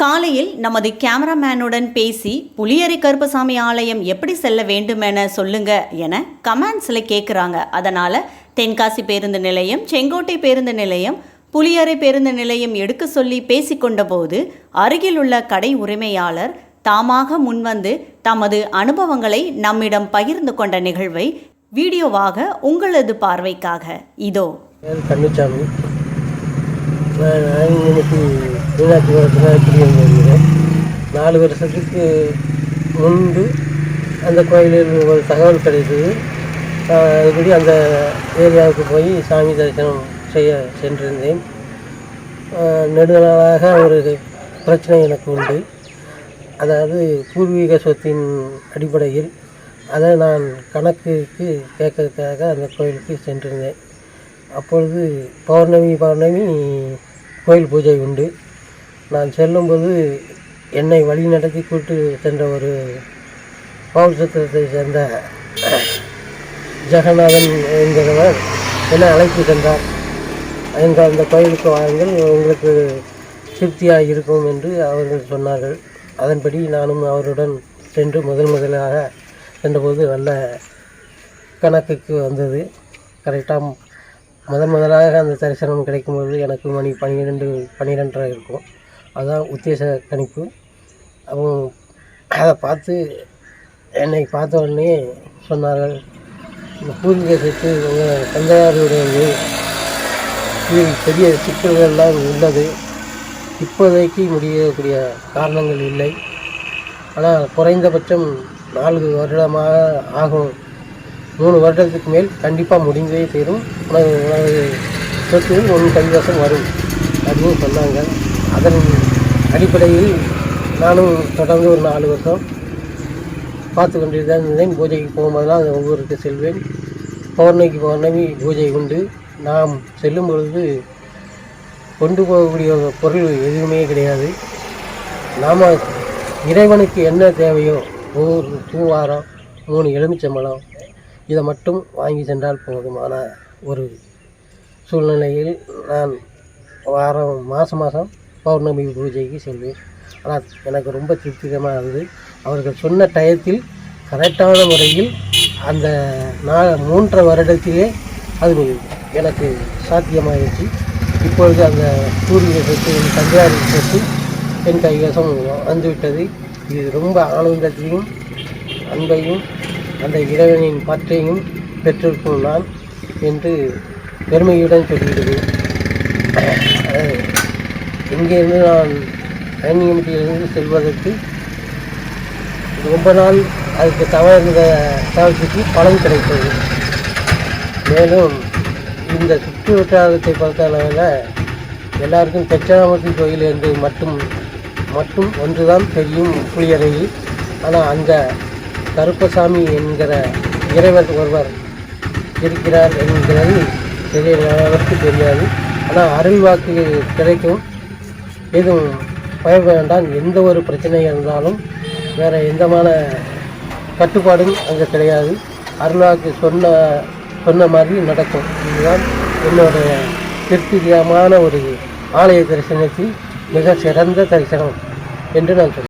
காலையில் நமது கேமராமேனுடன் பேசி புளியரி கருப்பசாமி ஆலயம் எப்படி செல்ல வேண்டுமென சொல்லுங்க என கமெண்ட்ஸில் கேட்குறாங்க அதனால் தென்காசி பேருந்து நிலையம் செங்கோட்டை பேருந்து நிலையம் புளியரை பேருந்து நிலையம் எடுக்க சொல்லி பேசிக்கொண்டபோது அருகில் உள்ள கடை உரிமையாளர் தாமாக முன்வந்து தமது அனுபவங்களை நம்மிடம் பகிர்ந்து கொண்ட நிகழ்வை வீடியோவாக உங்களது பார்வைக்காக இதோ. கண்ணுச்சாமி கன்னிச்சாமி நான் நான் இன்னைக்கு மீனாட்சி வரத்தில் குடியிருந்து வருகிறேன் நாலு வருஷத்துக்கு முன்பு அந்த கோயிலில் ஒரு தகவல் கிடைத்தது. அதுபடி அந்த ஏரியாவுக்கு போய் சாமி தரிசனம் செய்ய சென்றிருந்தேன். நெடுநாளாக ஒரு பிரச்சனை எனக்கு உண்டு. அதாவது பூர்வீக சொத்தின் அடிப்படையில் அதை நான் கணக்குக்கு கேட்கறதுக்காக அந்த கோயிலுக்கு சென்றிருந்தேன். அப்பொழுது பௌர்ணமி பௌர்ணமி கோயில் பூஜை உண்டு. நான் செல்லும்போது என்னை வழி நடத்தி கூட்டு சென்ற ஒரு பௌர்சத்திரத்தை சேர்ந்த ஜெகநாதன் என்கிறவர் என்னை அழைத்து சென்றார். எங்கள் அந்த கோயிலுக்கு வாருங்கள் உங்களுக்கு திருப்தியாக இருக்கும் என்று அவர்கள் சொன்னார்கள். அதன்படி நானும் அவருடன் சென்று முதல் முதலாக சென்றபோது நல்ல கணக்குக்கு வந்தது. கரெக்டாக முதன் முதலாக அந்த தரிசனம் கிடைக்கும்போது எனக்கு மணி பன்னிரெண்டு பன்னிரெண்டரை இருக்கும். அதுதான் உத்தேச கணிப்பு. அவங்க அதை பார்த்து என்னை பார்த்த உடனே சொன்னார்கள் இந்த பூர்வீக சொத்து உங்கள் தந்தையாருடையது இதில் பெரிய சிக்கல்கள்லாம் உள்ளது. இப்போதைக்கு முடியக்கூடிய காரணங்கள் இல்லை. ஆனால் குறைந்தபட்சம் நான்கு வருடமாக ஆகும். மூணு வருடத்துக்கு மேல் கண்டிப்பாக முடிந்தே தீரும். உனது உனது சொத்து உன் கைவசம் வரும் அப்படின்னு சொன்னாங்க. அதன் அடிப்படையில் நானும் தொடர்ந்து ஒரு நாலு வருஷம் பார்த்து கொண்டு தான் இருந்தேன் பூஜைக்கு போகும்போதெல்லாம் அந்த ஊருக்கு செல்வேன். பௌர்ணமிக்கு பௌர்ணமி பூஜை உண்டு. நாம் செல்லும் பொழுது கொண்டு போகக்கூடிய பொருள் எதுவுமே கிடையாது. நாம் இறைவனுக்கு என்ன தேவையோ ஒவ்வொரு பூவாரம் மூணு எலுமிச்சம்பழம் இதை மட்டும் வாங்கி சென்றால் போதுமான ஒரு சூழ்நிலையில் நான் வாரம் மாதம் மாதம் பௌர்ணமி பூஜைக்கு செல்வேன். ஆனால் எனக்கு ரொம்ப திருப்திகரமாக இருந்தது. அவர்கள் சொன்ன டயத்தில் கரெக்டான முறையில் அந்த நான் மூன்றரை வருடத்திலே அது எனக்கு சாத்தியமாகிடுச்சு இப்பொழுது அந்த சூரிய சொத்து என் தந்தையார் சொத்து என் கைவசம் வந்துவிட்டது. இது ரொம்ப ஆனந்தத்தையும் அன்பையும் அந்த இறைவனின் பற்றையும் பெற்றிருக்கும் நான் என்று பெருமையுடன் சொல்கிறது இங்கேருந்து நான் கன்னியமட்டியிலிருந்து செல்வதற்கு ரொம்ப நாள் அதுக்கு தவறுந்த தவறுக்கு பலன் கிடைத்தது. மேலும் இந்த சுற்று வட்டாரத்தை பொறுத்தளவில் எல்லாருக்கும் தட்சிணாமூர்த்தி கோயில் என்று மட்டும் மட்டும் ஒன்றுதான் தெரியும் புளியறையில். ஆனால் அந்த கருப்பசாமி என்கிற இறைவர் ஒருவர் இருக்கிறார் என்கிறது தெரிய அளவுக்கு தெரியாது. ஆனால் அருள் வாக்கு கிடைக்கும். எதுவும் பய வேண்டாம். எந்த ஒரு பிரச்சனை இருந்தாலும் வேறு எந்தமான கட்டுப்பாடும் அங்கே கிடையாது. அருணாவுக்கு சொன்ன சொன்ன மாதிரி நடக்கும். இதுதான் என்னுடைய திருப்திகரமான ஒரு ஆலய தரிசனத்தில் மிக சிறந்த தரிசனம் என்று நான் சொல்கிறேன்